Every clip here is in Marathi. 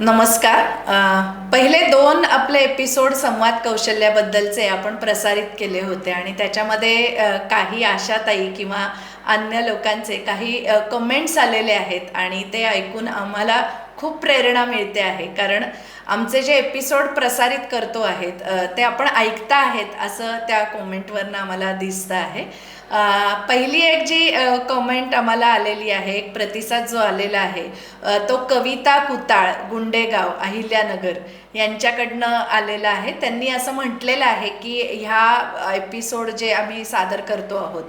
नमस्कार. पहिले दोन आपले एपिसोड संवाद कौशल्याबद्दलचे आपण प्रसारित केले होते आणि त्याच्यामध्ये काही आशाताई किंवा अन्य लोकांचे काही कमेंट्स आलेले आहेत आणि ते ऐकून आम्हाला खूप प्रेरणा मिळते आहे. कारण आमचे जे एपिसोड प्रसारित करतो आहेत ते आपण ऐकता आहेत असं त्या कॉमेंटवरनं आम्हाला दिसतं आहे. पहिली एक जी कमेंट आम्हाला आलेली आहे एक प्रतिसाद जो आलेला आहे तो कविता कुताळ गुंडेगाव अहिल्यानगर. यांच्याकडनं आलेलं आहे. त्यांनी असं म्हटलेलं आहे की ह्या एपिसोड जे आम्ही सादर करतो आहोत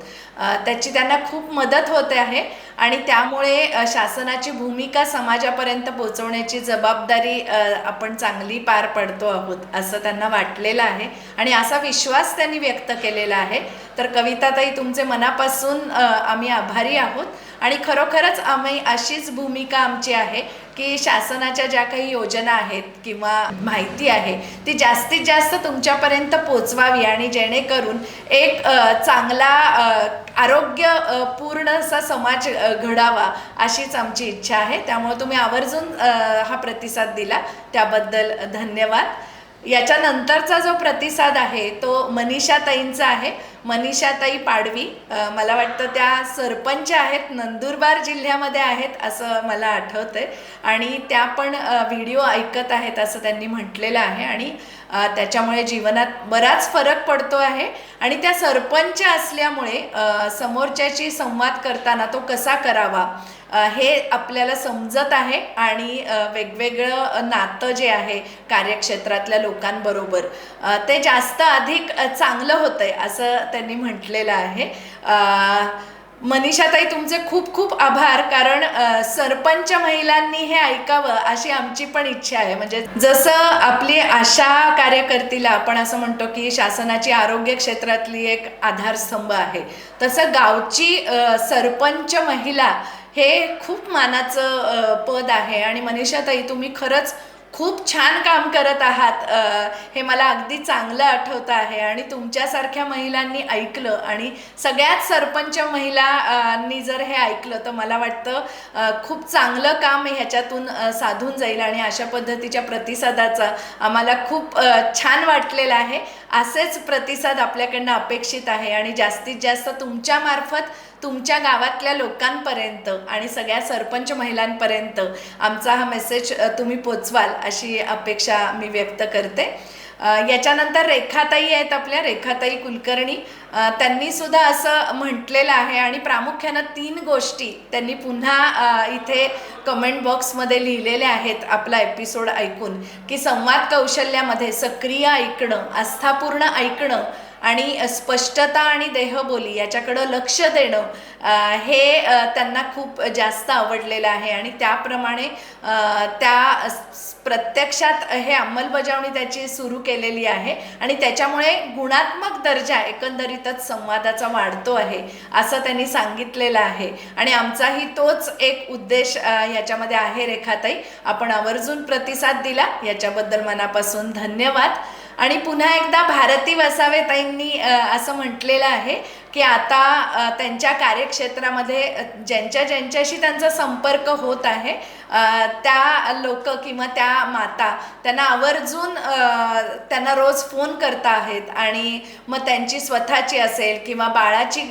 त्याची त्यांना खूप मदत होते आहे आणि त्यामुळे शासनाची भूमिका समाजापर्यंत पोहोचवण्याची जबाबदारी आपण चांगली पार पडतो आहोत असं त्यांना वाटलेलं आहे आणि असा विश्वास त्यांनी व्यक्त केलेला आहे. तर कविताताई तुमचे मनापासून आम्ही आभारी आहोत. आणि खरोखरच आम्ही अशीच भूमिका आमची आहे की शासनाच्या ज्या काही योजना आहेत किंवा माहिती आहे ती जास्तीत जास्त तुमच्यापर्यंत पोचवावी आणि जेणेकरून एक चांगला आरोग्य पूर्ण असा समाज घडावा अशीच आमची इच्छा आहे. त्यामुळे तुम्ही आवर्जून हा प्रतिसाद दिला. त्याबद्दल धन्यवाद. याच्यानंतरचा जो प्रतिसाद आहे तो मनीषाताईंचा आहे. मनीषाताई पाडवी मला वाटतं त्या सरपंच आहेत नंदुरबार जिल्ह्यामध्ये आहेत असं मला आठवतंय. आणि त्या पण व्हिडिओ ऐकत आहेत असं त्यांनी म्हटलेलं आहे. आणि त्याच्यामुळे जीवनात बराच फरक पडतो आहे. आणि त्या सरपंच असल्यामुळे समोरच्याशी संवाद करताना तो कसा करावा? हे आपल्याला समजत आहे आणि वेगवेगळं नातं जे आहे कार्यक्षेत्रातल्या लोकांबरोबर ते जास्त अधिक चांगलं चांगलं होतंय असं त्यांनी म्हटलेलं आहे. मनीषाताई तुमचे खूप खूप आभार कारण सरपंच महिलांनी हे ऐकावं अशी आमची पण इच्छा आहे. म्हणजे जसं आपली आशा कार्यकर्तीला आपण असं म्हणतो की शासनाची आरोग्य क्षेत्रातली एक आधारस्तंभ आहे तसं गावची सरपंच महिला हे खूप मानाचं पद आहे. आणि मनीषाताई तुम्ही खरंच खूप छान काम करत आहात. हे मला अगदी चांगलं आठवतं आहे आणि तुमच्यासारख्या महिलांनी ऐकलं आणि सगळ्यात सरपंच महिलांनी जर हे ऐकलं तर मला वाटतं खूप चांगलं काम ह्याच्यातून साधून जाईल आणि अशा पद्धतीच्या प्रतिसादाचा आम्हाला खूप छान वाटलेला आहे. असेच प्रतिसाद आपल्याकडनं अपेक्षित आहे आणि जास्तीत जास्त तुमच्यामार्फत तुमच्या गावातल्या लोकांपर्यंत आणि सगळ्या सरपंच महिलांपर्यंत आमचा हा मेसेज तुम्ही पोचवाल. अशी अपेक्षा मी व्यक्त करते. याच्यानंतर रेखाताई आहेत आपल्या रेखाताई कुलकर्णी. त्यांनी सुद्धा असं म्हटलेलं आहे आणि प्रामुख्यानं तीन गोष्टी त्यांनी पुन्हा इथे कमेंट बॉक्समध्ये लिहिलेल्या आहेत आपला एपिसोड ऐकून. की संवाद कौशल्यामध्ये सक्रिय ऐकणं आस्थापूर्ण ऐकणं आणि स्पष्टता आणि देहबोली याच्याकडं लक्ष देणं हे त्यांना खूप जास्त आवडलेलं आहे. आणि त्याप्रमाणे त्या प्रत्यक्षात हे अंमलबजावणी त्याची सुरू केलेली आहे. आणि त्याच्यामुळे गुणात्मक दर्जा एकंदरीतच संवादाचा वाढतो आहे असं त्यांनी सांगितलेलं आहे. आणि आमचाही तोच एक उद्देश याच्यामध्ये आहे रेखाताई. आपण आवर्जून प्रतिसाद दिला. याच्याबद्दल मनापासून धन्यवाद. आणि पुन्हा एकदा भारती वसावे ताईंनी असं म्हटलेलं आहे. की आता त्यांच्या कार्यक्षेत्रामध्ये ज्यांच्या ज्यांच्याशी त्यांचा संपर्क होत आहे त्या लोक किंवा त्या माता त्यांना आवर्जून त्यांना रोज फोन करता आहेत आणि मग त्यांची स्वतःची असेल किंवा बाळाची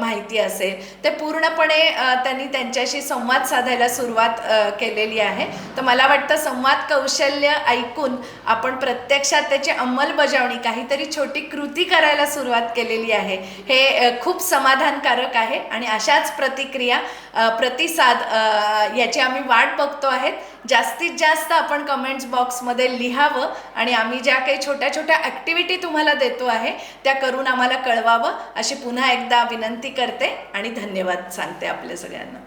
माहिती असेल ते पूर्णपणे त्यांनी त्यांच्याशी संवाद साधायला सुरुवात केलेली आहे. तर मला वाटतं संवाद कौशल्य ऐकून आपण प्रत्यक्षात त्याची अंमलबजावणी काहीतरी छोटी कृती करायला सुरुवात केलेली आहे. हे खूप समाधानकारक आहे आणि अशाच प्रतिक्रिया प्रतिसाद याची आम्ही वाट बघतो आहेत. जास्तीत जास्त आपण कमेंट्स बॉक्समध्ये लिहावं आणि आम्ही ज्या काही छोट्या छोट्या ॲक्टिव्हिटी तुम्हाला देतो आहे त्या करून आम्हाला कळवावं अशी पुन्हा एकदा विनंती करते आणि धन्यवाद सांगते आपल्या सगळ्यांना.